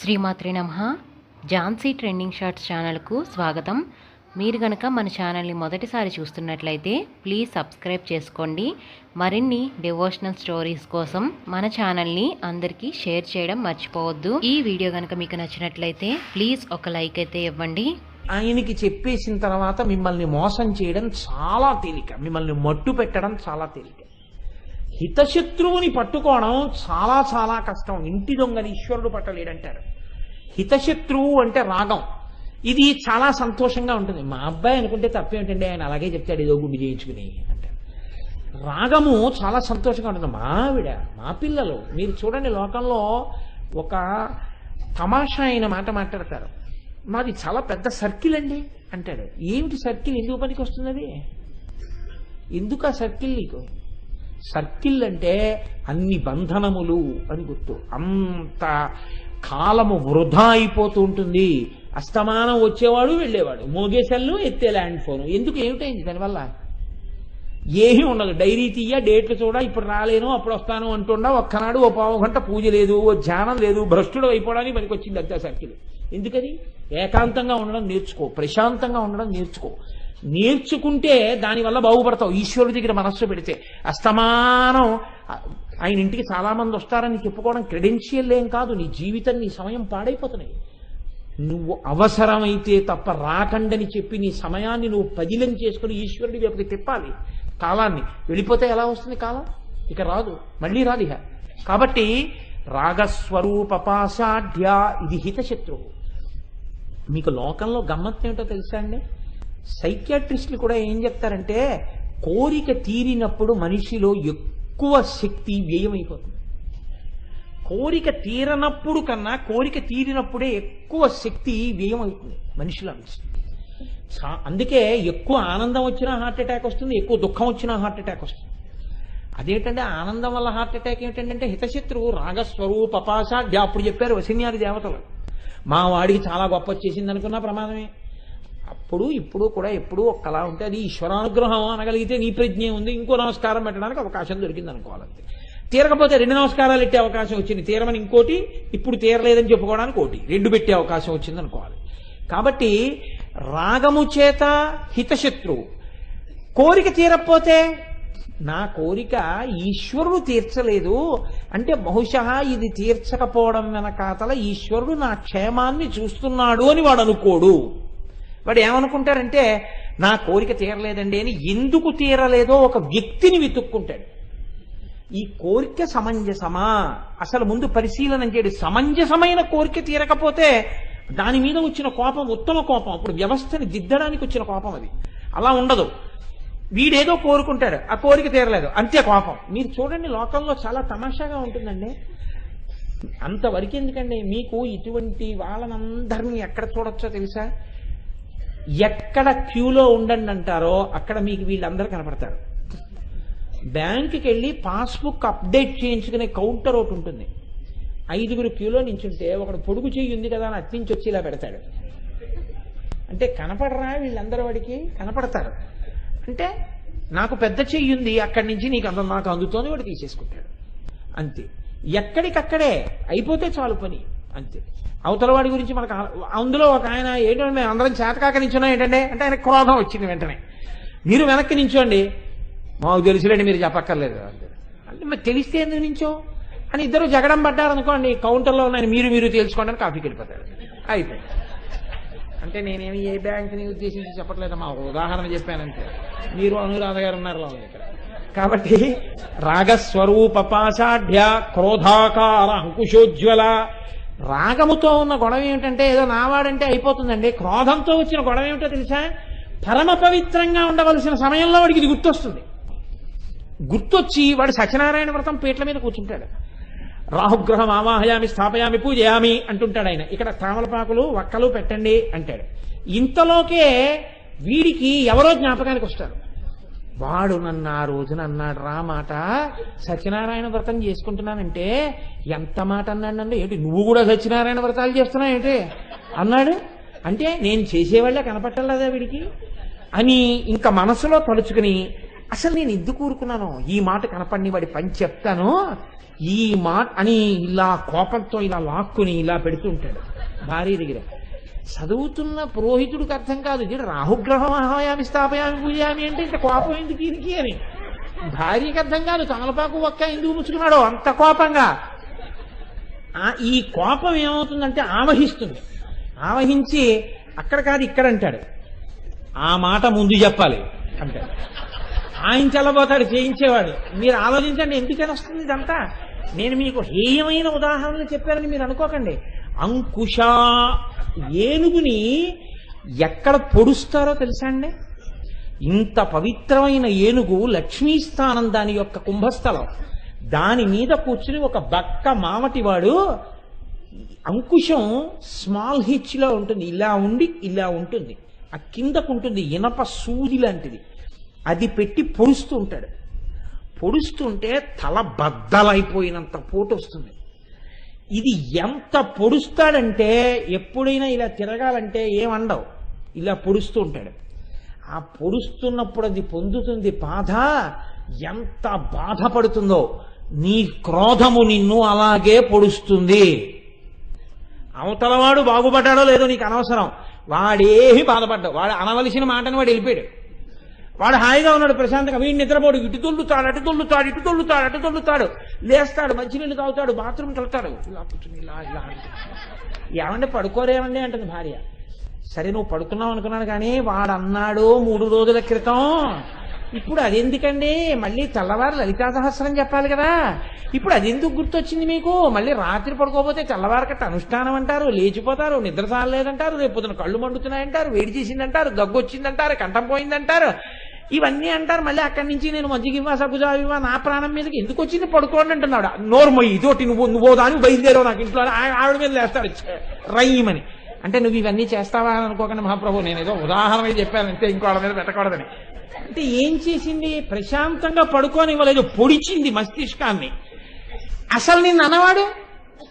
శ్రీమాత్రి నమ. Jhansi trending shorts ఛానల్కు స్వాగతం. మీరు గనక మన ఛానల్ని మొదటిసారి చూస్తున్నట్లయితే ప్లీజ్ సబ్స్క్రైబ్ చేసుకోండి. మరిన్ని డివోషనల్ స్టోరీస్ కోసం మన ఛానల్ని అందరికీ షేర్ చేయడం మర్చిపోవద్దు. ఈ వీడియో గనక మీకు నచ్చినట్లయితే ప్లీజ్ ఒక లైక్ అయితే ఇవ్వండి. ఆయనకి చెప్పేసిన తర్వాత మిమ్మల్ని మోసం చేయడం చాలా తేలిక. మిమ్మల్ని మట్టు పెట్టడం చాలా తేలిక. హితశత్రువుని పట్టుకోవడం చాలా చాలా కష్టం. ఇంటి దొంగని ఈశ్వరుడు పట్టలేడంటారు. హితశత్రువు అంటే రాగం. ఇది చాలా సంతోషంగా ఉంటుంది. మా అబ్బాయి అనుకుంటే తప్పేమిటండి? ఆయన అలాగే చెప్తాడు ఏదో గుండు చేయించుకుని అంటారు రాగము చాలా సంతోషంగా ఉంటుంది. మా ఆవిడ మా పిల్లలు మీరు చూడండి లోకంలో ఒక తమాషా అయిన మాట మాట్లాడతారు. మాది చాలా పెద్ద సర్కిల్ అండి అంటాడు. ఏమిటి సర్కిల్? ఎందుకు పనికి వస్తున్నది ఎందుకు ఆ సర్కిల్ నీకు? సర్కిల్ అంటే అన్ని బంధనములు అని గుర్తు. అంత కాలము వృధా అయిపోతూ ఉంటుంది. అస్తమానం వచ్చేవాడు వెళ్ళేవాడు. మోగేసెల్లు ఎత్తే ల్యాండ్ ఫోన్. ఎందుకు? ఏమిటైంది దానివల్ల? ఏమీ ఉండదు. డైరీ తీయ డేట్లు చూడ ఇప్పుడు రాలేను అప్పుడు వస్తాను అంటుండా ఒక్కనాడు ఓ పావు గంట పూజ లేదు ఓ ధ్యానం లేదు భ్రష్టుడు అయిపోవడానికి పనికొచ్చింది వచ్చింది సర్కిల్. ఎందుకని? ఏకాంతంగా ఉండడం నేర్చుకో. ప్రశాంతంగా ఉండడం నేర్చుకో. నేర్చుకుంటే దానివల్ల బాగుపడతావు. ఈశ్వరుడి దగ్గర మనస్సు పెడితే. అస్తమానం. ఆయన ఇంటికి చాలా మంది వస్తారని చెప్పుకోవడం క్రెడెన్షియల్ ఏం కాదు. నీ జీవితం నీ సమయం పాడైపోతున్నాయి. నువ్వు అవసరమైతే తప్ప రాకండని చెప్పి నీ సమయాన్ని నువ్వు పదిలం చేసుకుని ఈశ్వరుడి వైపుకి తిప్పాలి. కాలాన్ని. వెళ్ళిపోతే ఎలా వస్తుంది కాలం? ఇక రాదు. మళ్ళీ రాదు ఇక. కాబట్టి రాగస్వరూపపాసాఢ్య ఇది హితశత్రువు. మీకు లోకంలో గమ్మత్తు ఏమిటో తెలుసా అండి? సైకియాట్రిస్టులు కూడా ఏం చెప్తారంటే కోరిక తీరినప్పుడు మనిషిలో ఎక్కువ శక్తి వ్యయమైపోతుంది. కోరిక తీరనప్పుడు కన్నా కోరిక తీరినప్పుడే ఎక్కువ శక్తి వ్యయమవుతుంది మనిషిలో అందుకే ఎక్కువ ఆనందం వచ్చినా హార్ట్ అటాక్ వస్తుంది ఎక్కువ దుఃఖం వచ్చినా హార్ట్ అటాక్ వస్తుంది. అదేంటంటే ఆనందం వల్ల హార్ట్ అటాక్ ఏమిటంటే హితశత్రువు రాగస్వరూప అప్పుడు చెప్పారు వసిన్యాది దేవతలు. మా వాడికి చాలా గొప్ప వచ్చేసింది అనుకున్నా ప్రమాదమే. అప్పుడు ఇప్పుడు కూడా ఎప్పుడు ఒక్కలా ఉంటే అది ఈశ్వరానుగ్రహం అనగలిగితే నీ ప్రజ్ఞ ఉంది ఇంకో నమస్కారం పెట్టడానికి అవకాశం దొరికింది అనుకోవాలంతే తీరకపోతే రెండు నమస్కారాలు పెట్టే అవకాశం వచ్చింది. తీరమని ఇంకోటి ఇప్పుడు తీరలేదని చెప్పుకోవడానికి ఒకటి. రెండు పెట్టే అవకాశం వచ్చింది అనుకోవాలి కాబట్టి రాగము చేత హితశత్రువు. కోరిక తీరకపోతే నా కోరిక ఈశ్వరుడు తీర్చలేదు అంటే బహుశా ఇది తీర్చకపోవడం వెనకాతల ఈశ్వరుడు నా క్షేమాన్ని చూస్తున్నాడు అని వాడు అనుకోడు. వాడు ఏమనుకుంటారంటే నా కోరిక తీరలేదండి అని ఎందుకు తీరలేదో ఒక వ్యక్తిని వెతుక్కుంటాడు. ఈ కోరిక సమంజసమా? అసలు ముందు పరిశీలన చేయడు. సమంజసమైన కోరిక తీరకపోతే దాని మీద వచ్చిన కోపం ఉత్తమ కోపం. అప్పుడు వ్యవస్థని దిద్దడానికి వచ్చిన కోపం అది. అలా ఉండదు. వీడేదో కోరుకుంటాడు. ఆ కోరిక తీరలేదు. అంతే కోపం. మీరు చూడండి లోకంలో చాలా తమాషాగా ఉంటుందండి. అంతవరకు ఎందుకండి? మీకు ఇటువంటి వాళ్ళనందరినీ ఎక్కడ చూడొచ్చో తెలుసా? ఎక్కడ క్యూలో ఉండండి అంటారో అక్కడ మీకు వీళ్ళందరూ కనపడతారు. బ్యాంకుకి వెళ్ళి పాస్బుక్ అప్డేట్ చేయించుకునే కౌంటర్ ఒకటి ఉంటుంది. ఐదుగురు క్యూలో నించుంటే ఒకడు పొడుగు చెయ్యి ఉంది కదా అని అట్నుంచి వచ్చి ఇలా పెడతాడు. అంటే కనపడరా వీళ్ళందరూ వాడికి? కనపడతారు. అంటే నాకు పెద్ద చెయ్యి ఉంది అక్కడి నుంచి నీకు అంత నాకు అందుతోంది వాడు తీసేసుకుంటాడు. అంతే. ఎక్కడికక్కడే అయిపోతే చాలు పని. అంతే. అవతల వాడి గురించి మనకు అందులో ఒక ఆయన ఏంటంటే మేము అందరం చేతకాక నించున్నాం ఏంటంటే అంటే ఆయన క్రోధం వచ్చింది వెంటనే. మీరు వెనక్కి నించోండి. మాకు తెలుసులేండి మీరు చెప్పక్కర్లేదు. అంటే మరి తెలిస్తే ఎందుకు నించో? అని ఇద్దరు జగడం పడ్డారనుకోండి కౌంటర్లో ఉన్నాయని మీరు మీరు తెలుసుకోండి అని కాఫీకి వెళ్ళిపోతారు. అయిపోయింది. అంటే నేనేమి ఏ బ్యాంక్ని ఉద్దేశించి చెప్పట్లేదు మా ఉదాహరణ చెప్పానంటే మీరు అనురాధ గారు ఉన్నారు ఇక్కడ కాబట్టి రాగస్వరూపపాషాఢ్య క్రోధాకార అంకుశోజ్వల రాగముతో ఉన్న గొడవ ఏమిటంటే ఏదో నావాడంటే అయిపోతుందండి. క్రోధంతో వచ్చిన గొడవ ఏమిటో తెలుసా? పరమ పవిత్రంగా ఉండవలసిన సమయంలో వాడికి ఇది గుర్తొస్తుంది. గుర్తొచ్చి వాడు సత్యనారాయణ వ్రతం పీటల మీద కూర్చుంటాడు. రాహుగ్రహం ఆవాహయామి స్థాపయామి పూజయామి అంటుంటాడు ఆయన. ఇక్కడ తామలపాకులు వక్కలు పెట్టండి అంటాడు. ఇంతలోకే వీడికి ఎవరో జ్ఞాపకానికి వస్తారు. వాడు నన్ను ఆ రోజున అన్నాడు రా మాట సత్యనారాయణ వ్రతం చేసుకుంటున్నానంటే ఎంత మాట అన్నాడండి ఏంటి నువ్వు కూడా సత్యనారాయణ వ్రతాలు చేస్తున్నావు ఏంటి? అన్నాడు. అంటే నేను చేసేవాళ్ళే కనపట్టలేదా వీడికి? అని ఇంకా మనసులో తలుచుకుని అసలు నేను ఎందుకు ఊరుకున్నాను? ఈ మాట కనపడిని వాడి పని చెప్తాను. ఈ మాట అని ఇలా కోపంతో ఇలా లాక్కుని ఇలా పెడుతుంటాడు భార్య దగ్గర. చదువుతున్న పురోహితుడికి అర్థం కాదు. ఇది రాహుగ్రహం మహాయామి స్థాపయామి పూజామి అంటే ఇంత కోపం ఎందుకు దీనికి అని. భార్యకి అర్థం కాదు. తమలపాకు ఒక్క ఎందుకు ముచ్చుకున్నాడో? అంత కోపంగా. ఆ ఈ కోపం ఏమవుతుందంటే ఆవహిస్తుంది. ఆవహించి అక్కడ కాదు ఇక్కడ అంటాడు. ఆ మాట ముందు చెప్పాలి అంటాడు. ఆయన చల్లబోతాడు చేయించేవాడు. మీరు ఆలోచించండి ఎందుకని వస్తుంది ఇదంతా? నేను మీకు హేయమైన ఉదాహరణలు చెప్పానని మీరు అనుకోకండి. అంకుశ ఏనుగుని ఎక్కడ పొడుస్తారో తెలుసా అండి? ఇంత పవిత్రమైన ఏనుగు లక్ష్మీస్థానం దాని యొక్క కుంభస్థలం. దాని మీద కూర్చుని ఒక బక్క మామటివాడు అంకుశం స్మాల్ హిచ్లో ఉంటుంది. ఇలా ఉండి ఇలా ఉంటుంది. ఆ కిందకు ఉంటుంది ఇనప సూది లాంటిది. అది పెట్టి పొడుస్తూ ఉంటాడు. పొడుస్తుంటే తల బద్దలైపోయినంత పోటు వస్తుంది. ఇది ఎంత పొడుస్తాడంటే ఎప్పుడైనా ఇలా తిరగాలంటే ఏమండవు. ఇలా పొడుస్తూ ఉంటాడు. ఆ పొడుస్తున్నప్పుడు అది పొందుతుంది బాధ. ఎంత బాధపడుతుందో. నీ క్రోధము నిన్ను అలాగే పొడుస్తుంది. అవతలవాడు బాగుపడ్డాడో లేదో నీకు అనవసరం. వాడేమి బాధపడ్డావు వాడు అనవలసిన మాటని వాడు వెళ్ళిపోయాడు. వాడు హాయిగా ఉన్నాడు ప్రశాంతంగా. వీడిని నిద్రపోడు. ఇటు తొల్లుతాడు అటు తొల్లుతాడు ఇటు తొల్లుతాడు అటు తొల్లుతాడు లేస్తాడు మంచినీళ్ళు తాగుతాడు బాత్రూమ్కి వెళ్తాడు. ఇలా కూర్చుని ఇలా ఇలా ఏమంటే పడుకోరేమండి అంటుంది భార్య. సరే నువ్వు పడుకున్నావు అనుకున్నాను కానీ వాడు అన్నాడు మూడు రోజుల క్రితం. ఇప్పుడు అదెందుకండి? మళ్ళీ తెల్లవారు లలితా సహస్రం చెప్పాలి కదా. ఇప్పుడు అదెందుకు గుర్తొచ్చింది మీకు? మళ్ళీ రాత్రి పడుకోపోతే తెల్లవారకట్ట అనుష్ఠానం అంటారు లేచిపోతారు నిద్ర సారలేదంటారు రేపు పొద్దున కళ్ళు మండుతున్నాయంటారు వేడి చేసిందంటారు దగ్గు వచ్చిందంటారు కంఠం పోయిందంటారు. ఇవన్నీ అంటారు మళ్ళీ అక్కడి నుంచి నేను మజ్జిగివ్వా సగుజావివా నా ప్రాణం మీదకి ఎందుకు వచ్చింది? పడుకోండి అంటున్నాడు. నోర్మయ్యి ఇదోటి నువ్వు నువ్వు దాని బయలుదేరావు నాకు ఇంట్లో ఆవిడ మీద లేస్తాడు. రయ్యమని అంటే నువ్వు ఇవన్నీ చేస్తావా అని అనుకోకండి మహాప్రభు. నేను ఏదో ఉదాహరణ చెప్పాను అంతే ఇంకో వాళ్ళ మీద పెట్టకూడదని. అంటే ఏం చేసింది? ప్రశాంతంగా పడుకోనివ్వలేదు. పొడిచింది మస్తిష్కాన్ని. అసలు నిన్ను అన్నవాడు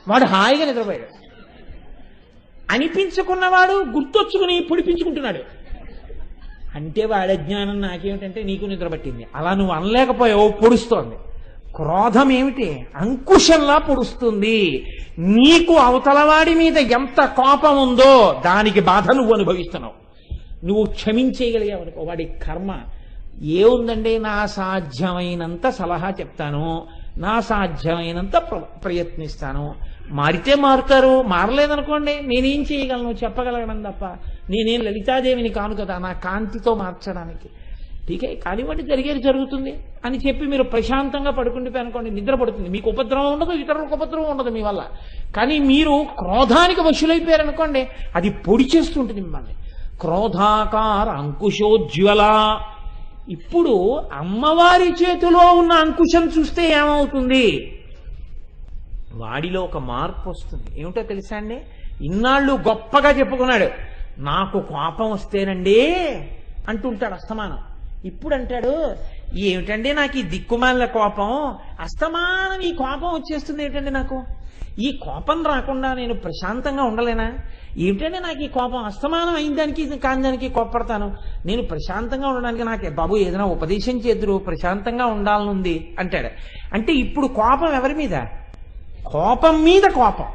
వాడు హాయిగా నిద్రపోయాడు. అనిపించుకున్నవాడు గుర్తొచ్చుకుని పొడిపించుకుంటున్నాడు. అంటే వాడి అజ్ఞానం నాకేమిటంటే నీకు నిద్ర పట్టింది అలా నువ్వు అనలేకపోయావు పొడుస్తోంది. క్రోధం ఏమిటి? అంకుశంలా పొడుస్తుంది. నీకు అవతలవాడి మీద ఎంత కోపం ఉందో దానికి బాధ నువ్వు అనుభవిస్తున్నావు. నువ్వు క్షమించేయగలిగావు అనుకో. వాడి కర్మ ఏముందండి నా సాధ్యమైనంత సలహా చెప్తాను. నా సాధ్యమైనంత ప్ర- ప్రయత్నిస్తాను. మారితే మారుతారు. మారలేదనుకోండి. నేనేం చేయగలను? చెప్పగలగడం తప్ప. నేనేం లలితాదేవిని కాను కదా నా కాంతితో మార్చడానికి. టీకే కానివ్వండి జరిగేది జరుగుతుంది అని చెప్పి మీరు ప్రశాంతంగా పడుకుంటే అనుకోండి నిద్ర పడుతుంది. మీకు ఉపద్రవం ఉండదు ఇతరులకు ఉపద్రవం ఉండదు మీ వల్ల. కానీ మీరు క్రోధానికి వశులైపోయారనుకోండి అది పొడి చేస్తుంటుంది మిమ్మల్ని. క్రోధాకార అంకుశోజ్వల. ఇప్పుడు అమ్మవారి చేతిలో ఉన్న అంకుశం చూస్తే ఏమవుతుంది? వాడిలో ఒక మార్పు వస్తుంది. ఏమిటో తెలుసా అండి? ఇన్నాళ్ళు గొప్పగా చెప్పుకున్నాడు. నాకు కోపం వస్తేనండి అంటుంటాడు అస్తమానం. ఇప్పుడు అంటాడు ఏమిటండి నాకు ఈ దిక్కుమాల కోపం? అస్తమానం ఈ కోపం వచ్చేస్తుంది ఏంటండి నాకు? ఈ కోపం రాకుండా నేను ప్రశాంతంగా ఉండలేనా? ఏమిటంటే నాకు ఈ కోపం? అస్తమానం అయిన దానికి కాని దానికి కోపడతాను నేను ప్రశాంతంగా ఉండడానికి నాకు బాబు ఏదైనా ఉపదేశం చేద్దరు ప్రశాంతంగా ఉండాలనుంది అంటాడు. అంటే ఇప్పుడు కోపం ఎవరి మీద? కోపం మీద కోపం.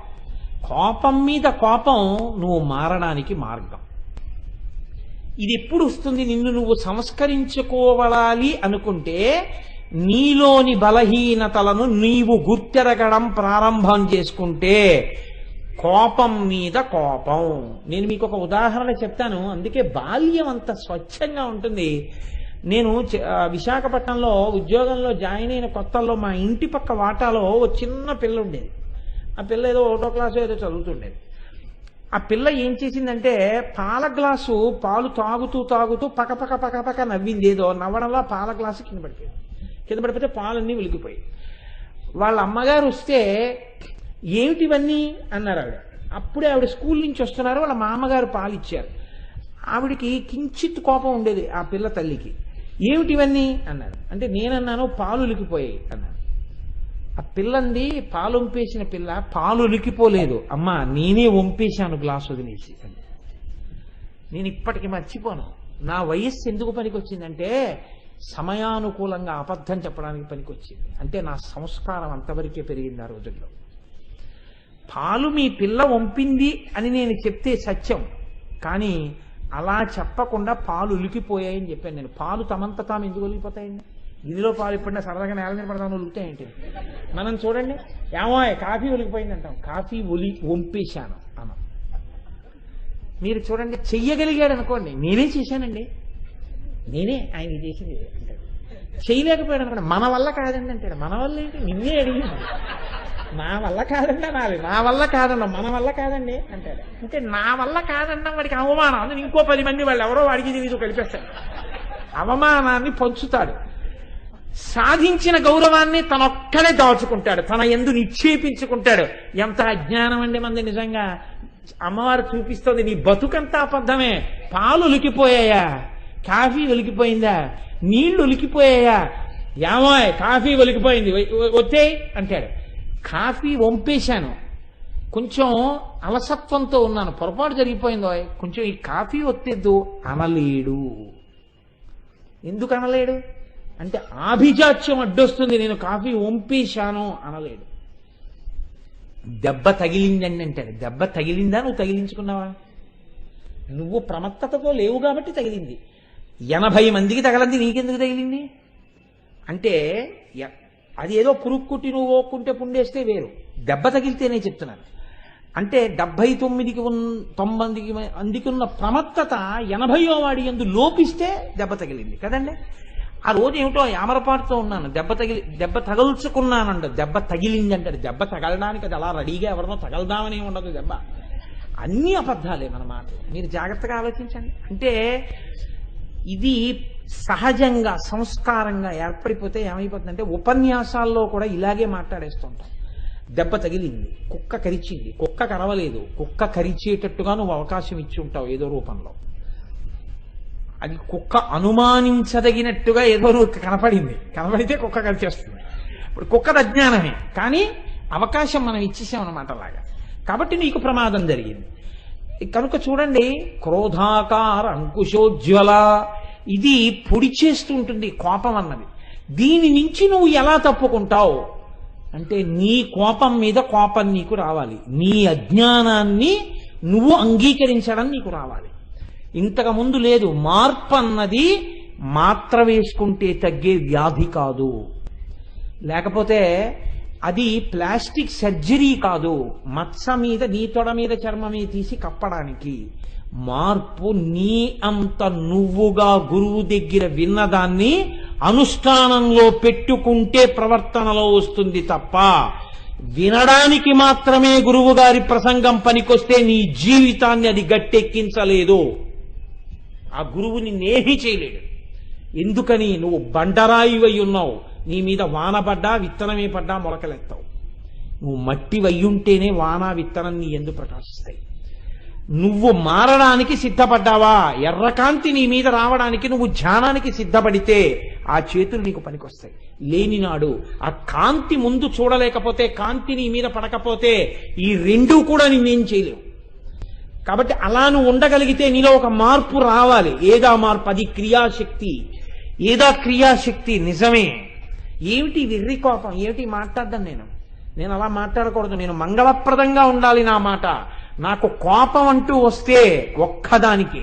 కోపం మీద కోపం నువ్వు మారడానికి మార్గం. ఇది ఎప్పుడు వస్తుంది? నిన్ను నువ్వు సంస్కరించుకోవాలి అనుకుంటే నీలోని బలహీనతలను నీవు గుర్తెరగడం ప్రారంభం చేసుకుంటే కోపం మీద కోపం. నేను మీకు ఒక ఉదాహరణ చెప్తాను. అందుకే బాల్యం అంత స్వచ్ఛంగా ఉంటుంది. నేను విశాఖపట్నంలో ఉద్యోగంలో జాయిన్ అయిన కొత్తల్లో మా ఇంటి పక్క వాటాలో ఓ చిన్న పిల్ల ఉండేది. ఆ పిల్ల ఏదో ఒకటో క్లాసు ఏదో చదువుతుండేది. ఆ పిల్ల ఏం చేసిందంటే పాల గ్లాసు పాలు తాగుతూ తాగుతూ పకపక పకపక నవ్వింది. ఏదో నవ్వడంలో పాల గ్లాసు కింద పడిపోయింది. కింద పడిపోతే పాలన్నీ వెలిగిపోయి వాళ్ళ అమ్మగారు వస్తే ఏమిటివన్నీ? అన్నారు ఆవిడ. అప్పుడే ఆవిడ స్కూల్ నుంచి వస్తున్నారు వాళ్ళ మామగారు పాలు ఇచ్చారు ఆవిడికి కించిత్ కోపం ఉండేది ఆ పిల్ల తల్లికి. ఏమిటివన్నీ? అన్నారు. అంటే నేనన్నాను పాలు ఉలికిపోయాయి అన్నారు. ఆ పిల్లంది పాలు వంపేసిన పిల్ల పాలు ఉలికిపోలేదు. అమ్మా నేనే వంపేశాను గ్లాస్ వదిలేసి అంది. నేను ఇప్పటికి మర్చిపోను. నా వయస్సు ఎందుకు పనికొచ్చిందంటే సమయానుకూలంగా అబద్ధం చెప్పడానికి పనికొచ్చింది. అంటే నా సంస్కారం అంతవరకే పెరిగింది ఆ రోజుల్లో. పాలు మీ పిల్ల వంపింది అని నేను చెప్తే సత్యం. కానీ అలా చెప్పకుండా పాలు ఉలికిపోయాయని చెప్పాను నేను. పాలు తమంత తాము ఎందుకు ఒలిగిపోతాయండి ఇదిలో పాలు ఇప్పుడు సరదాగా నేల మీద పడతాను ఉలుగుతాయేంటి మనం చూడండి ఏమో కాఫీ ఒలిగిపోయింది అంటాం. కాఫీ ఒలి వంపేశాను అన్న. మీరు చూడండి చెయ్యగలిగాడు అనుకోండి. నేనే చేశానండి. నేనే ఆయన చేసింది. అంటాడు చేయలేకపోయాడు అనుకోండి. మన వల్ల కాదండి అంటాడు. మన వల్ల ఏంటి? నిన్నే అడిగింది నా వల్ల కాదండి అనాలి. నా వల్ల కాదన్న. మన వల్ల కాదండి అంటాడు. అంటే నా వల్ల కాదన్నా వాడికి అవమానం. అందులో ఇంకో పది మంది వాళ్ళు ఎవరో వాడికి తెలియదు కలిపేస్తాడు అవమానాన్ని పంచుతాడు. సాధించిన గౌరవాన్ని తనొక్కడే దాచుకుంటాడు. తన ఎందు నిక్షేపించుకుంటాడు. ఎంత అజ్ఞానం అండి మంది నిజంగా. అమ్మవారు చూపిస్తుంది నీ బతుకంతా అబద్ధమే. పాలు ఉలికిపోయాయా? కాఫీ ఒలికిపోయిందా నీళ్ళు ఉలికిపోయాయా? యామాయ్ కాఫీ ఒలికిపోయింది వచ్చే అంటాడు. కాఫీ వంపేశాను. కొంచెం అలసత్వంతో ఉన్నాను. పొరపాటు జరిగిపోయిందో? కొంచెం ఈ కాఫీ ఒత్తేద్దు అనలేడు. ఎందుకు అనలేడు? అంటే ఆభిజాత్యం అడ్డొస్తుంది నేను కాఫీ వంపేశాను అనలేడు దెబ్బ తగిలిందండి అంటే దెబ్బ తగిలిందా? నువ్వు తగిలించుకున్నావా? నువ్వు ప్రమత్తతతో లేవు కాబట్టి తగిలింది. ఎనభై మందికి తగలంది నీకెందుకు తగిలింది? అంటే ఎ- అది ఏదో పురుక్కుట్టి నువ్వు ఓక్కుంటే పుండేస్తే వేరు. దెబ్బ తగిలితేనే చెప్తున్నాను. అంటే డెబ్బై తొమ్మిదికి ఉన్న తొమ్మిదికి అందుకున్న ప్రమత్తత ఎనభయో వాడి ఎందు లోపిస్తే దెబ్బ తగిలింది. కదండి? ఆ రోజు ఏమిటో యామరపాటుతో ఉన్నాను. దెబ్బ తగిలి దెబ్బ తగల్చుకున్నానంట. దెబ్బ తగిలింది అంటాడు దెబ్బ తగలడానికి అది అలా రెడీగా ఎవరినో తగలదామని ఉండదు దెబ్బ. అన్ని అబద్ధాలే మన మాట మీరు జాగ్రత్తగా ఆలోచించండి. అంటే ఇది సహజంగా సంస్కారంగా ఏర్పడిపోతే ఏమైపోతుందంటే ఉపన్యాసాల్లో కూడా ఇలాగే మాట్లాడేస్తుంటాం. దెబ్బ తగిలింది కుక్క కరిచింది కుక్క కరవలేదు కుక్క కరిచేటట్టుగా నువ్వు అవకాశం ఇచ్చి ఉంటావు ఏదో రూపంలో. అది కుక్క అనుమానించదగినట్టుగా ఏదో కనపడింది. కనపడితే కుక్క కలిసేస్తుంది ఇప్పుడు కుక్కది అజ్ఞానమే. కానీ అవకాశం మనం ఇచ్చేసామన్నమాట అలాగా. కాబట్టి నీకు ప్రమాదం జరిగింది. కనుక చూడండి క్రోధాకార అంకుశోజ్వల. ఇది పొడి చేస్తుంటుంది కోపం అన్నది. దీని నుంచి నువ్వు ఎలా తప్పుకుంటావు? అంటే నీ కోపం మీద కోపం నీకు రావాలి. నీ అజ్ఞానాన్ని నువ్వు అంగీకరించడం నీకు రావాలి. ఇంతకు ముందు లేదు. మార్పు అన్నది మాత్ర వేసుకుంటే తగ్గే వ్యాధి కాదు. లేకపోతే అది ప్లాస్టిక్ సర్జరీ కాదు. మత్స మీద నీ తొడ మీద చర్మమే తీసి కప్పడానికి. మార్పు నీ అంత నువ్వుగా గురువు దగ్గర విన్నదాన్ని అనుష్ఠానంలో పెట్టుకుంటే ప్రవర్తనలో వస్తుంది తప్ప వినడానికి మాత్రమే గురువు గారి ప్రసంగం పనికొస్తే నీ జీవితాన్ని అది గట్టెక్కించలేదు. ఆ గురువుని నేహి చేయలేడు. ఎందుకని? నువ్వు బండరాయివై ఉన్నావు నీ మీద వాన పడ్డా విత్తనమే పడ్డా మొలకలెత్తావు. నువ్వు మట్టి వయ్యుంటేనే వాన విత్తనం నీ ఎందు ప్రకాశిస్తాయి. నువ్వు మారడానికి సిద్ధపడ్డావా? ఎర్రకాంతి నీ మీద రావడానికి నువ్వు ధ్యానానికి సిద్ధపడితే ఆ చేతులు నీకు పనికొస్తాయి. లేనినాడు ఆ కాంతి ముందు చూడలేకపోతే కాంతి నీ మీద పడకపోతే ఈ రెండూ కూడా నిన్నేం చేయలేవు. కాబట్టి అలా నువ్వు ఉండగలిగితే నీలో ఒక మార్పు రావాలి. ఏదా మార్పు? అది క్రియాశక్తి. ఏదా క్రియాశక్తి? నిజమే. ఏమిటి వెర్రి కోపం ఏమిటి మాట్లాడడం నేను? నేను అలా మాట్లాడకూడదు. నేను మంగళప్రదంగా ఉండాలి నా మాట. నాకు కోపం అంటూ వస్తే ఒక్కదానికి.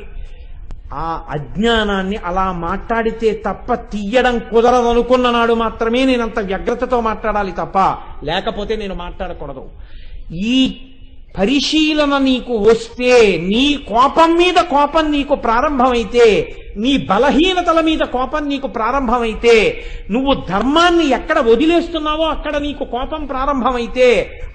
ఆ అజ్ఞానాన్ని అలా మాట్లాడితే తప్ప తీయడం కుదరదనుకున్న నాడు మాత్రమే నేను అంత వ్యగ్రతతో మాట్లాడాలి తప్ప. లేకపోతే నేను మాట్లాడకూడదు. ఈ పరిశీలన నీకు వస్తే నీ కోపం మీద కోపం నీకు ప్రారంభమైతే నీ బలహీనతల మీద కోపం నీకు ప్రారంభమైతే నువ్వు ధర్మాన్ని ఎక్కడ వదిలేస్తున్నావో అక్కడ నీకు కోపం ప్రారంభమైతే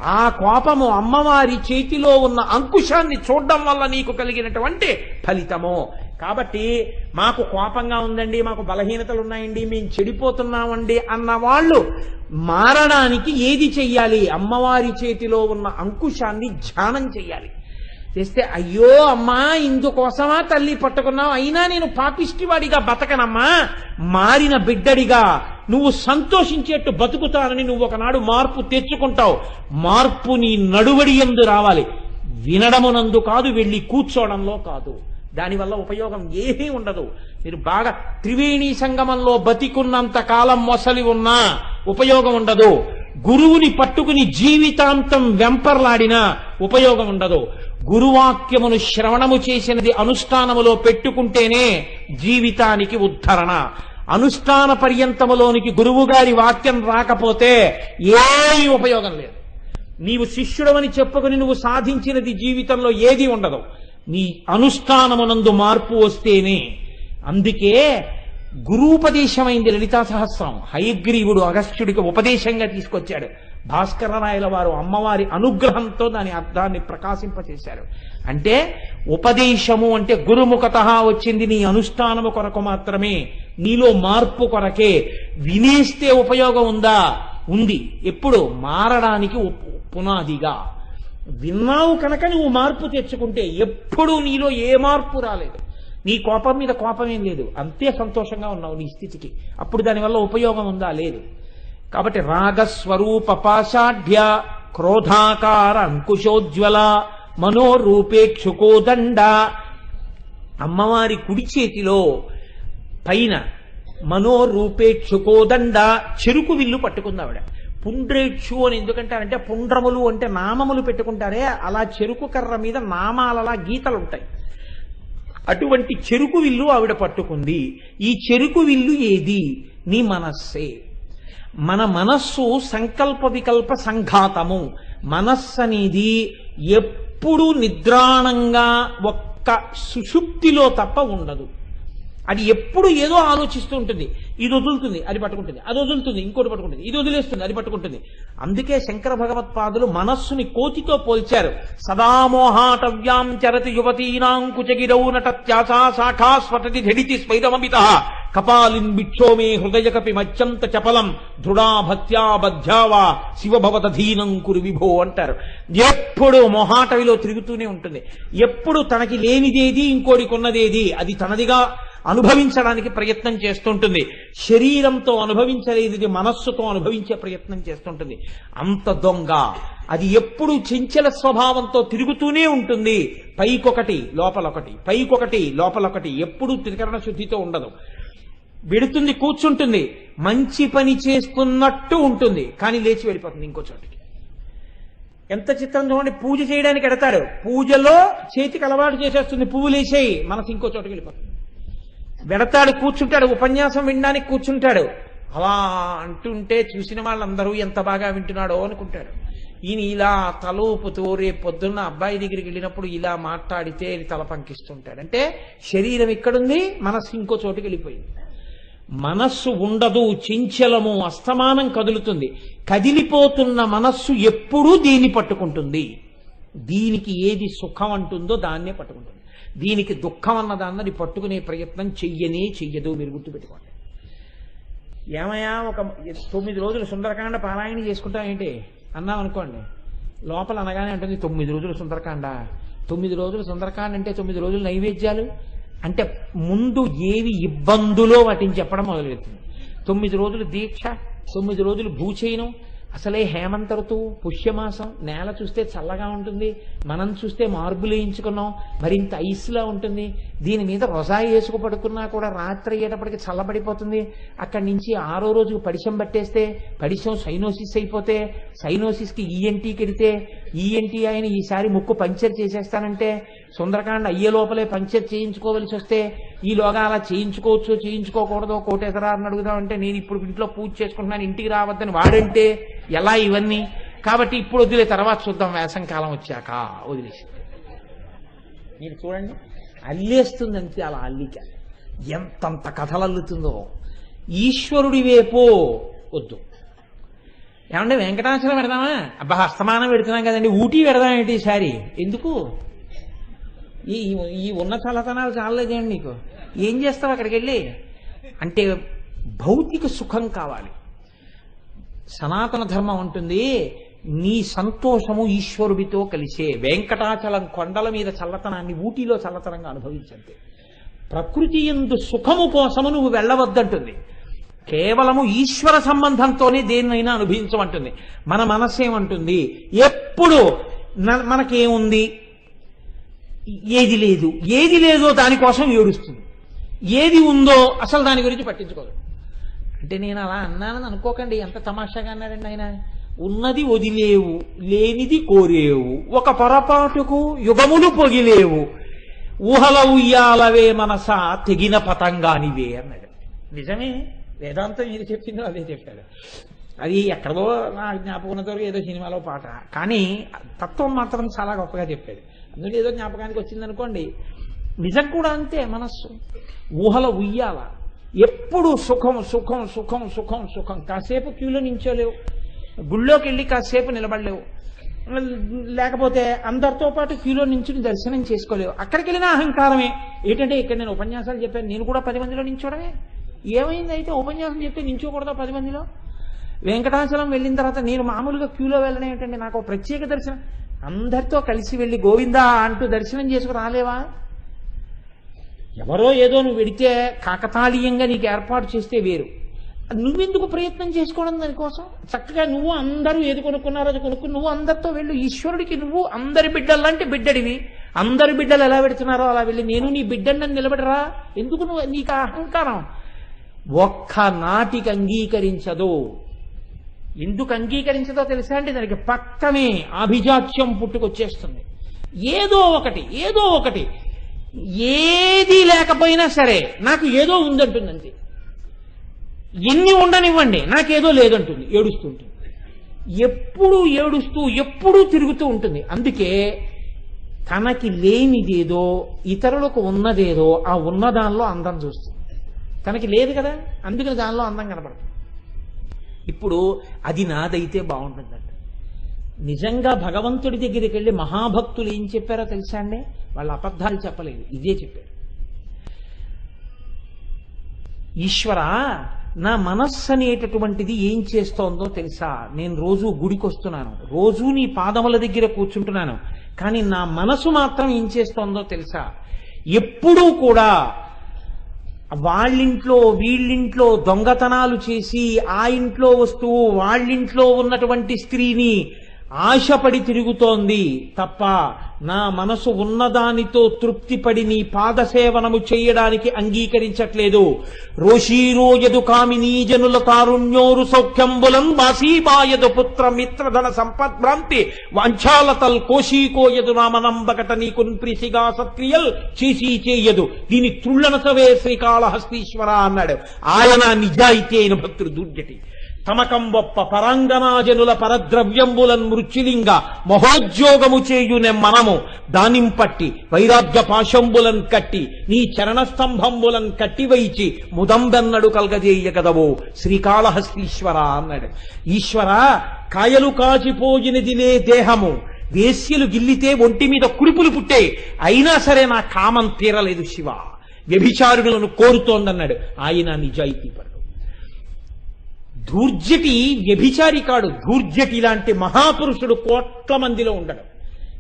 ఆ కోపము అమ్మవారి చేతిలో ఉన్న అంకుశాన్ని చూడడం వల్ల నీకు కలిగినటువంటి ఫలితము. కాబట్టి మాకు కోపంగా ఉందండి మాకు బలహీనతలు ఉన్నాయండి మేము చెడిపోతున్నామండి అన్న వాళ్ళు మారడానికి ఏది చెయ్యాలి? అమ్మవారి చేతిలో ఉన్న అంకుశాన్ని ధ్యానం చెయ్యాలి. చేస్తే అయ్యో అమ్మా ఇందుకోసమా తల్లి పట్టుకున్నావు? అయినా నేను పాపిష్టివాడిగా బతకనమ్మా. మారిన బిడ్డడిగా నువ్వు సంతోషించేట్టు బతుకుతానని నువ్వు ఒకనాడు మార్పు తెచ్చుకుంటావు. మార్పు నీ నడువడి ఎందు రావాలి. వినడమునందు కాదు వెళ్ళి కూర్చోవడంలో కాదు. దానివల్ల ఉపయోగం ఏమీ ఉండదు. మీరు బాగా త్రివేణి సంగమంలో బతికున్నంత కాలం మొసలి ఉన్నా ఉపయోగం ఉండదు. గురువుని పట్టుకుని జీవితాంతం వెంపర్లాడినా ఉపయోగం ఉండదు. గురువాక్యమును శ్రవణము చేసినది అనుష్ఠానములో పెట్టుకుంటేనే జీవితానికి ఉద్ధరణ. అనుష్ఠాన పర్యంతములోనికి గురువుగారి వాక్యం రాకపోతే ఏమీ ఉపయోగం లేదు. నీవు శిష్యుడవని చెప్పుకుని నువ్వు సాధించినది జీవితంలో ఏది ఉండదు. నీ అనుష్ఠానమునందు మార్పు వస్తేనే. అందుకే గురూపదేశమైంది లలితా సహస్రం. హయగ్రీవుడు అగస్త్యుడికి ఉపదేశంగా తీసుకొచ్చాడు. భాస్కరరాయల వారు అమ్మవారి అనుగ్రహంతో దాని అర్థాన్ని ప్రకాశింపచేశారు. అంటే ఉపదేశము అంటే గురుముఖత వచ్చింది నీ అనుష్ఠానము కొరకు మాత్రమే. నీలో మార్పు కొరకే వినేస్తే ఉపయోగం ఉందా? ఉంది. ఎప్పుడు? మారడానికి పునాదిగా. విన్నావు కనుక నువ్వు మార్పు తెచ్చుకుంటే ఎప్పుడూ నీలో ఏ మార్పు రాలేదు. నీ కోపం మీద కోపం ఏం లేదు. అంతే సంతోషంగా ఉన్నావు నీ స్థితికి. అప్పుడు దానివల్ల ఉపయోగం ఉందా? లేదు. కాబట్టి రాగస్వరూప పాషాఢ్య క్రోధాకార అంకుశోజ్వల మనోరూపేక్షుకోదండ అమ్మవారి కుడి చేతిలో పైన మనోరూపేక్షుకోదండ చెరుకు విల్లు పట్టుకుందావిడ పుండ్రేక్షు అని ఎందుకంటారంటే పుండ్రములు అంటే నామములు పెట్టుకుంటారే అలా చెరుకు కర్ర మీద నామాలలా గీతలు ఉంటాయి అటువంటి చెరుకు విల్లు ఆవిడ పట్టుకుంది. ఈ చెరుకు విల్లు ఏది? నీ మనస్సే. మన మనస్సు సంకల్ప వికల్ప సంఘాతము. మనస్సు అనేది ఎప్పుడు నిద్రాణంగా ఒక్క సుషుప్తిలో తప్ప ఉండదు. అది ఎప్పుడు ఏదో ఆలోచిస్తూ ఉంటుంది. ఇది వదులుతుంది అది పట్టుకుంటుంది. అది వదులుతుంది ఇంకోటి పట్టుకుంటుంది. ఇది వదిలేస్తుంది అది పట్టుకుంటుంది. అందుకే శంకర భగవత్పాదులు మనస్సుని కోతితో పోల్చారు. సదామోహాటవ్యాం చరతి యువతీనాం కుచగిరౌ నటత్యాసా శాఖా స్వటతి ధడితి స్వైరమమిత. కపాలిన్ బిక్షోమే హృదయ కపి మచ్చంత చపలం. దృఢా భక్త్యా బధ్యావా శివభవతధీనం కురు విభో అంటారు. ఎప్పుడు మొహాటవిలో తిరుగుతూనే ఉంటుంది. ఎప్పుడు తనకి లేనిదేది ఇంకోడికి ఉన్నదేది అది తనదిగా అనుభవించడానికి ప్రయత్నం చేస్తుంటుంది. శరీరంతో అనుభవించలేనిది మనస్సుతో అనుభవించే ప్రయత్నం చేస్తుంటుంది. అంత దొంగ. అది ఎప్పుడు చెంచల స్వభావంతో తిరుగుతూనే ఉంటుంది. పైకొకటి లోపలొకటి. పైకొకటి లోపలొకటి. ఎప్పుడు త్రికరణ శుద్ధితో ఉండదు. వెడుతుంది కూర్చుంటుంది. మంచి పని చేస్తున్నట్టు ఉంటుంది. కానీ లేచి వెళ్ళిపోతుంది ఇంకో చోటికి. ఎంత చిత్రం చూడండి పూజ చేయడానికి ఎడతారు? పూజలో చేతికి అలవాటు చేసేస్తుంది. పువ్వులు వేసేయి మనసు ఇంకో చోటుకి వెళ్ళిపోతుంది. వెడతాడు కూర్చుంటాడు ఉపన్యాసం వినడానికి కూర్చుంటాడు. అలా అంటుంటే చూసిన వాళ్ళందరూ ఎంత బాగా వింటున్నాడో అనుకుంటాడు ఈయన ఇలా తలూపుతూ రేపు పొద్దున్న అబ్బాయి దగ్గరికి వెళ్ళినప్పుడు ఇలా మాట్లాడితే తల పంకిస్తుంటాడు. అంటే శరీరం ఇక్కడుంది మనస్సు ఇంకో చోటుకి వెళ్ళిపోయింది. మనస్సు ఉండదు చించలము అస్తమానం కదులుతుంది. కదిలిపోతున్న మనస్సు ఎప్పుడూ దీన్ని పట్టుకుంటుంది. దీనికి ఏది సుఖం అంటుందో దాన్నే పట్టుకుంటుంది. దీనికి దుఃఖం అన్నదాన్నది పట్టుకునే ప్రయత్నం చెయ్యనే చెయ్యదు మీరు గుర్తుపెట్టుకోండి. ఏమయ్యా ఒక తొమ్మిది రోజులు సుందరకాండ పారాయణ చేసుకుంటా ఏంటి? అన్నాం అనుకోండి. లోపల అనగానే ఉంటుంది తొమ్మిది రోజులు సుందరకాండ. తొమ్మిది రోజులు సుందరకాండ అంటే తొమ్మిది రోజులు నైవేద్యాలు? అంటే ముందు ఏవి ఇబ్బందులో వాటిని చెప్పడం మొదలెడుతుంది తొమ్మిది రోజులు దీక్ష తొమ్మిది రోజులు భూచయనం అసలే హేమంత ఋతువు పుష్యమాసం నేల చూస్తే చల్లగా ఉంటుంది మనం చూస్తే మార్బులు వేయించుకున్నాం మరింత ఐస్లా ఉంటుంది దీని మీద రొజాయి వేసుకు పడుకున్నా కూడా రాత్రి అయ్యేటప్పటికి చల్లబడిపోతుంది. అక్కడి నుంచి ఆరో రోజుకు పడిశం పట్టేస్తే పడిశం సైనోసిస్ అయిపోతే సైనోసిస్కి ఈఎన్టీకి వెడితే ఈఎన్టీ ఆయన ఈసారి ముక్కు పంచర్ చేసేస్తానంటే సుందరకాండ అయ్యే లోపలే పంచర్ చేయించుకోవలసి వస్తే ఈలోగా అలా చేయించుకోవచ్చు చేయించుకోకూడదో కోటెదరారని అడుగుదామంటే నేను ఇప్పుడు ఇంట్లో పూజ చేసుకుంటున్నాను ఇంటికి రావద్దని వాడంటే ఎలా ఇవన్నీ? కాబట్టి ఇప్పుడు వదిలే తర్వాత చూద్దాం వేసం కాలం వచ్చాక వదిలేసి. మీరు చూడండి. అల్లేస్తుంది అంతే అలా అల్లిక. ఎంతంత కథలు అల్లుతుందో ఈశ్వరుడి వేపో వద్దు. ఏమంటే వెంకటాచలం పెడదామా? అబ్బా అస్తమానం పెడుతున్నాం కదండి ఊటీ పెడదాం ఏంటి ఈసారి ఎందుకు? ఈ ఈ ఉన్న చల్లతనాలు చాలలేదేండి నీకు? ఏం చేస్తావు అక్కడికి వెళ్ళి అంటే భౌతిక సుఖం కావాలి. సనాతన ధర్మం ఉంటుంది నీ సంతోషము ఈశ్వరుడితో కలిసే వెంకటాచలం కొండల మీద చల్లతనాన్ని ఊటీలో చల్లతనంగా అనుభవించంతే ప్రకృతి ఎందు సుఖము కోసము నువ్వు వెళ్ళవద్దంటుంది. కేవలము ఈశ్వర సంబంధంతోనే దేన్నైనా అనుభవించమంటుంది. మన మనస్సేమంటుంది ఎప్పుడు న- మనకేముంది? ఏది లేదు. ఏది లేదో దానికోసం ఏడుస్తుంది. ఏది ఉందో అసలు దాని గురించి పట్టించుకోదు. అంటే నేను అలా అన్నానని అనుకోకండి. ఎంత తమాషాగా అన్నారండి ఆయన? ఉన్నది వదిలేవు లేనిది కోరేవు. ఒక పొరపాటుకు యుగములు పొగిలేవు. ఊహల ఉయ్యాలవే మనస తెగిన పతంగానివే అన్నాడు. నిజమే? వేదాంతం ఏది చెప్పిందో అదే చెప్పాడు. అది ఎక్కడో నా జ్ఞాపకం ఉన్నంత ఏదో సినిమాలో పాట. కానీ తత్వం మాత్రం చాలా గొప్పగా చెప్పాడు. అందులో ఏదో జ్ఞాపకానికి వచ్చిందనుకోండి నిజం కూడా అంతే మనస్సు. ఊహల ఉయ్యాల ఎప్పుడు సుఖం సుఖం సుఖం సుఖం సుఖం కాసేపు క్యూలో నించోలేవు. గుళ్ళోకి వెళ్ళి కాసేపు నిలబడలేవు. లేకపోతే అందరితో పాటు క్యూలో నించుని దర్శనం చేసుకోలేవు. అక్కడికి వెళ్ళిన అహంకారమే. ఏంటంటే ఇక్కడ నేను ఉపన్యాసాలు చెప్పాను. నేను కూడా పది మందిలో నించోడమే. ఏమైంది అయితే ఉపన్యాసం చెప్తే నించోకూడదా పది మందిలో? వెంకటాచలం వెళ్ళిన తర్వాత నేను మామూలుగా క్యూలో వెళ్ళడం ఏంటంటే నాకు ఒక ప్రత్యేక దర్శనం. అందరితో కలిసి వెళ్ళి గోవిందా అంటూ దర్శనం చేసుకు రాలేవా? ఎవరో ఏదో నువ్వు వెడితే కాకతాళీయంగా నీకు ఏర్పాటు చేస్తే వేరు. నువ్వెందుకు ప్రయత్నం చేసుకోవడం దానికోసం? చక్కగా నువ్వు అందరూ ఏది కొనుక్కున్నారో అది కొనుక్కుని నువ్వు అందరితో వెళ్ళు. ఈశ్వరుడికి నువ్వు అందరి బిడ్డలంటే బిడ్డడివి. అందరి బిడ్డలు ఎలా పెడుతున్నారో అలా వెళ్ళి నేను నీ బిడ్డని నిలబడరా? ఎందుకు నువ్వు నీకు అహంకారం? ఒక్క నాటికి అంగీకరించదు. ఎందుకు అంగీకరించదో తెలుసా అంటే దానికి పక్కనే అభిజాత్యం పుట్టుకొచ్చేస్తుంది. ఏదో ఒకటి ఏదో ఒకటి. ఏది లేకపోయినా సరే నాకు ఏదో ఉందంటుంది ఎన్ని ఉండనివ్వండి నాకేదో లేదంటుంది ఏడుస్తుంటుంది. ఎప్పుడు ఏడుస్తూ ఎప్పుడూ తిరుగుతూ ఉంటుంది. అందుకే తనకి లేనిదేదో ఇతరులకు ఉన్నదేదో ఆ ఉన్నదానిలో అందం చూస్తుంది. తనకి లేదు కదా అందుకని దానిలో అందం కనపడుతుంది ఇప్పుడు అది నాదైతే బాగుంటుందంట. నిజంగా భగవంతుడి దగ్గరికి వెళ్ళి మహాభక్తులు ఏం చెప్పారో తెలుసా అండి? వాళ్ళ అబద్ధాలు చెప్పలేదు ఇదే చెప్పారు. ఈశ్వరా నా మనస్సు అనేటటువంటిది ఏం చేస్తోందో తెలుసా? నేను రోజు గుడికి వస్తున్నాను రోజు నీ పాదముల దగ్గర కూర్చుంటున్నాను. కానీ నా మనసు మాత్రం ఏం చేస్తోందో తెలుసా? ఎప్పుడూ కూడా వాళ్ళింట్లో వీళ్ళింట్లో దొంగతనాలు చేసి ఆ ఇంట్లో వస్తువు వాళ్ళింట్లో ఉన్నటువంటి స్త్రీని ఆశపడి తిరుగుతోంది తప్ప నా మనసు ఉన్నదానితో తృప్తిపడి నీ పాదసేవనము చేయడానికి అంగీకరించట్లేదు. రోషీరోయదు కామినీ జనుల తారుణ్యోరు సౌఖ్యంబులం వాసీబాయదు పుత్ర మిత్రధన సంపద్భ్రాంతి వాంఛాలతల్ కోశీకోయదు నామనంబకట నీకున్ ప్రిసిగా సత్క్రియల్ చేసి చేయదు. దీని తుళ్ళనసవే శ్రీకాళహస్తీశ్వర అన్నాడు. ఆయన నిజాయితీ అయిన భక్తుడు దుర్జటి. తమకంబొప్ప పరాంగనాజనుల పరద్రవ్యంబులన్ మృత్యులింగ మహోద్యోగము చేయునే మనము దానింపట్టి వైరాగ్య పాశంబులన్ కట్టి నీ చరణస్తంభంబులన్ కట్టివైచి ముదంబెన్నడు కలగజేయగదవో. శ్రీకాళహస్తీశ్వర అన్నాడు. ఈశ్వర కాయలు కాచిపోయినదిలే దేహము. వేస్యలు గిల్లితే ఒంటి మీద కురుపులు పుట్టే. అయినా సరే నా కామం తీరలేదు శివ. వ్యభిచారులను కోరుతోందన్నాడు. ఆయన నిజాయితీపరుడు. ధూర్జటి వ్యభిచారి కాడు. ధూర్జటి లాంటి మహాపురుషుడు కోట్ల మందిలో ఉండడు.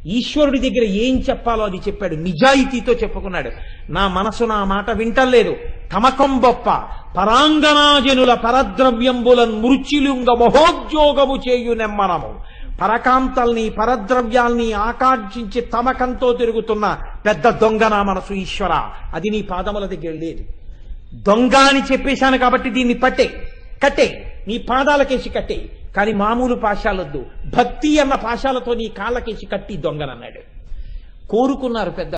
ఈశ్వరుడి దగ్గర ఏం చెప్పాలో అది చెప్పాడు. నిజాయితీతో చెప్పుకున్నాడు. నా మనసు నా మాట వింటలేదు తమకం బొప్ప. పరాంగనాజనుల పరద్రవ్యంబులన్ మృత్యులుంగ మహోద్యోగము చేయు నెమ్మనము. పరకాంతల్ని పరద్రవ్యాల్ని ఆకాంక్షించి తమకంతో తిరుగుతున్న పెద్ద దొంగ నా మనసు ఈశ్వర. అది నీ పాదముల దగ్గర లేదు. దొంగ అని చెప్పేశాను కాబట్టి దీన్ని పట్టే కట్టే. నీ పాదాలకేసి కట్టే. కానీ మామూలు పాశాలొద్దు భక్తి అన్న పాశాలతో నీ కాళ్ళకేసి కట్టి దొంగనన్నాడు. కోరుకున్నారు పెద్ద